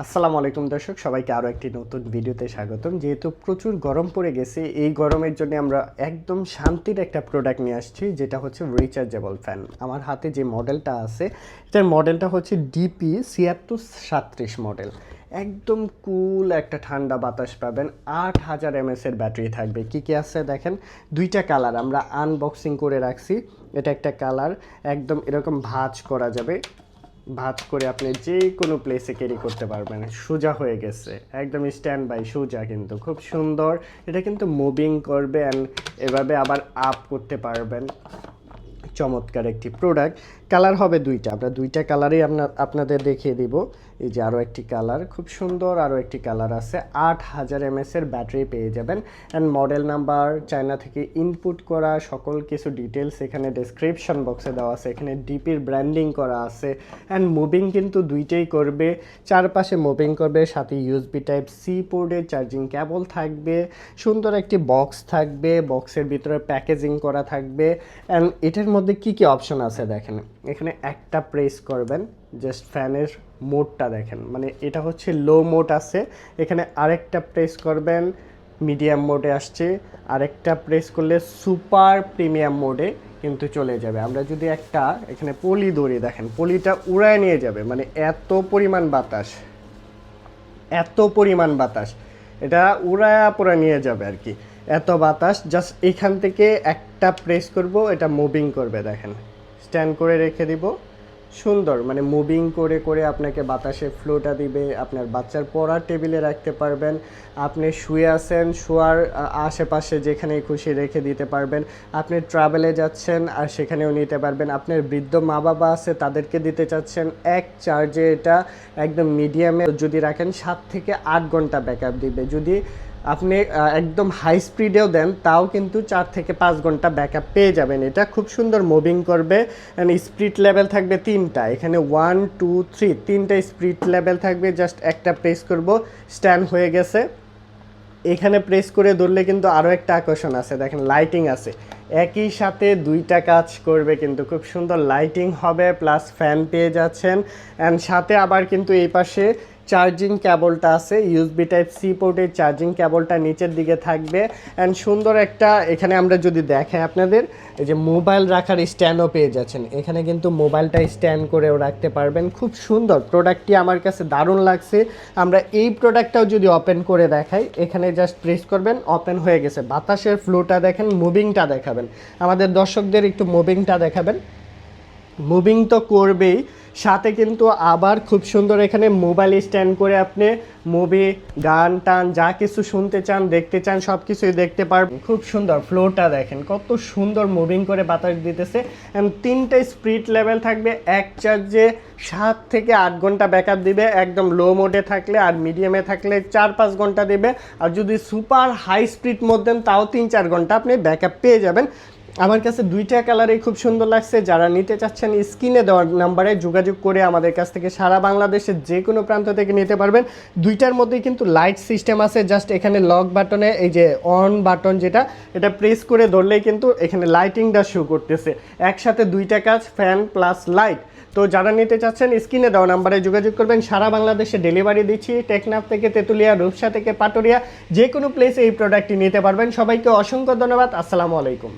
আসসালামু আলাইকুম দর্শক, সবাইকে আরও একটি নতুন ভিডিওতে স্বাগতম। যেহেতু প্রচুর গরম পড়ে গেছে, এই গরমের জন্য আমরা একদম শান্তির একটা প্রোডাক্ট নিয়ে আসছি, যেটা হচ্ছে রিচার্জেবল ফ্যান আমার হাতে যে মডেলটা আছে, এটার মডেলটা হচ্ছে ডিপি ছিয়াত্তর সাতত্রিশ মডেল একদম কুল একটা ঠান্ডা বাতাস পাবেন, আট হাজার এমএস এর ব্যাটারি থাকবে। কি কি আছে দেখেন? দুইটা কালার আমরা আনবক্সিং করে রাখছি। এটা একটা কালার একদম এরকম ভাজ করা যাবে। ভাঁজ করে আপনি যে কোনো প্লেসে ক্যারি করতে পারবেন। সোজা হয়ে গেছে। একদম স্ট্যান্ড বাই সোজা কিন্তু। খুব সুন্দর। এটা কিন্তু মুভিং করবে অ্যান্ড এভাবে আবার আপ করতে পারবেন। চমৎকার একটি প্রোডাক্ট কালার হবে দুইটা। আমরা দুইটা কালারই আপনার, আপনাদের দেখিয়ে দিব। এই যে আরও একটি কালার, খুব সুন্দর আরও একটি কালার আছে। আট হাজার এমএস এর ব্যাটারি পেয়ে যাবেন। অ্যান্ড মডেল নাম্বার চায়না থেকে ইনপুট করা, সকল কিছু ডিটেলস এখানে ডেসক্রিপশন বক্সে দেওয়া আছে। এখানে ডিপির ব্র্যান্ডিং করা আছে। অ্যান্ড মুভিং কিন্তু দুইটাই করবে। চারপাশে মুভিং করবে, সাথে ইউএসবি টাইপ সি পোর্ডের চার্জিং কেবল থাকবে। সুন্দর একটি বক্স থাকবে। বক্সের ভিতরে প্যাকেজিং করা থাকবে। অ্যান্ড এটার মধ্যে কি কি অপশন আছে দেখেন। এখানে একটা প্রেস করবেন জাস্ট ফ্যানের মোডটা দেখেন। মানে এটা হচ্ছে লো মোড আছে। এখানে আরেকটা প্রেস করবেন মিডিয়াম মোডে আসছে। আরেকটা প্রেস করলে সুপার প্রিমিয়াম মোডে কিন্তু চলে যাবে। আমরা যদি একটা এখানে পলি দড়ি দেখেন, পলিটা উড়ায় নিয়ে যাবে। মানে এত পরিমাণ বাতাস, এত পরিমাণ বাতাস। এটা উড়ায়া পুরা নিয়ে যাবে আর কি। এত বাতাস জাস্ট এখান থেকে একটা প্রেস করব, এটা মুভিং করবে, দেখেন। স্ট্যান্ড করে রেখে দিব। সুন্দর মানে মুভিং করে করে আপনাকে বাতাসে ফ্লোটা দিবে। আপনার বাচ্চার পড়ার টেবিলে রাখতে পারবেন। আপনি শুয়ে আছেন, শোয়ার আশেপাশে যেখানে খুশি রেখে দিতে পারবেন। আপনি ট্রাভেলে যাচ্ছেন আর সেখানেও নিতে পারবেন। আপনার বৃদ্ধ মা বাবা আছে, তাদেরকে দিতে চাচ্ছেন এক চার্জে এটা একদম মিডিয়ামে যদি রাখেন সাত থেকে আট ঘণ্টা ব্যাকআপ দিবে। যদি আপনি একদম হাই স্পিডেও দেন, তাও কিন্তু চার থেকে পাঁচ ঘণ্টা ব্যাকআপ পেয়ে যাবেন এটা। খুব সুন্দর মুভিং করবে অ্যান্ড স্পিড লেভেল থাকবে তিনটা। এখানে ওয়ান টু থ্রি তিনটা স্পিড লেভেল থাকবে জাস্ট একটা প্রেস করব স্ট্যান্ড হয়ে গেছে। এখানে প্রেস করে ধরলে কিন্তু আরও একটা আকর্ষণ আছে, দেখেন লাইটিং আছে। একই সাথে দুইটা কাজ করবে কিন্তু, খুব সুন্দর লাইটিং হবে প্লাস ফ্যান পেয়ে যাচ্ছেন। অ্যান্ড সাথে আবার কিন্তু এই পাশে চার্জিং কেবলটা আছে ইউএসবি টাইপ সি পোর্টের চার্জিং কেবলটা নিচের দিকে থাকবে। অ্যান্ড সুন্দর একটা, এখানে আমরা যদি দেখাই আপনাদের, এই যে মোবাইল রাখার স্ট্যান্ডও পেয়ে যাচ্ছেন। এখানে কিন্তু মোবাইলটা স্ট্যান্ড করেও রাখতে পারবেন। খুব সুন্দর। প্রোডাক্টটি আমার কাছে দারুণ লাগছে। আমরা এই প্রোডাক্টটাও যদি ওপেন করে দেখাই, এখানে জাস্ট প্রেস করবেন ওপেন হয়ে গেছে। বাতাসের ফ্লোটা দেখেন মুভিংটা দেখাবেন। আমাদের দর্শকদের একটু মুভিংটা দেখাবেন। মুভিং তো করবেই। সাথে কিন্তু আবার খুব সুন্দর এখানে মোবাইল স্ট্যান্ড করে আপনি মুভি, গান, টান, যা কিছু শুনতে চান, দেখতে চান সব কিছুই দেখতে পারবেন খুব সুন্দর ফ্লোটা দেখেন, কত সুন্দর মুভিং করে বাতাস দিতেছে। তিনটে স্পিড লেভেল থাকবে, এক চার্জে সাত থেকে আট ঘণ্টা ব্যাকআপ দিবে, একদম লো মোডে থাকলে আর মিডিয়ামে থাকলে চার পাঁচ ঘণ্টা দিবে। আর যদি সুপার হাই স্পিড দেন, তাও তিন চার ঘণ্টা আপনি ব্যাকআপ পেয়ে যাবেন। আমার কাছে দুইটা কালারই খুব সুন্দর লাগছে। যারা নিতে চাচ্ছেন, স্ক্রিনে দেওয়ার নাম্বারে যোগাযোগ করে আমাদের কাছ থেকে সারা বাংলাদেশের যে কোনো প্রান্ত থেকে নিতে পারবেন। দুইটার মধ্যেই কিন্তু লাইট সিস্টেম আছে জাস্ট এখানে লক বাটনে এই যে অন বাটন যেটা, এটা প্রেস করে ধরলেই কিন্তু এখানে লাইটিংটা শো করতেছে। একসাথে দুইটা কাজ ফ্যান প্লাস লাইট তো যারা নিতে চাচ্ছেন, স্ক্রিনে দেওয়া নাম্বারে যোগাযোগ করবেন। সারা বাংলাদেশে ডেলিভারি দিচ্ছি, টেকনাফ থেকে তেঁতুলিয়া, রূপসা থেকে পাটুরিয়া, যে কোনো প্লেসে এই প্রোডাক্টটি নিতে পারবেন। সবাইকে অসংখ্য ধন্যবাদ। আসসালামু আলাইকুম।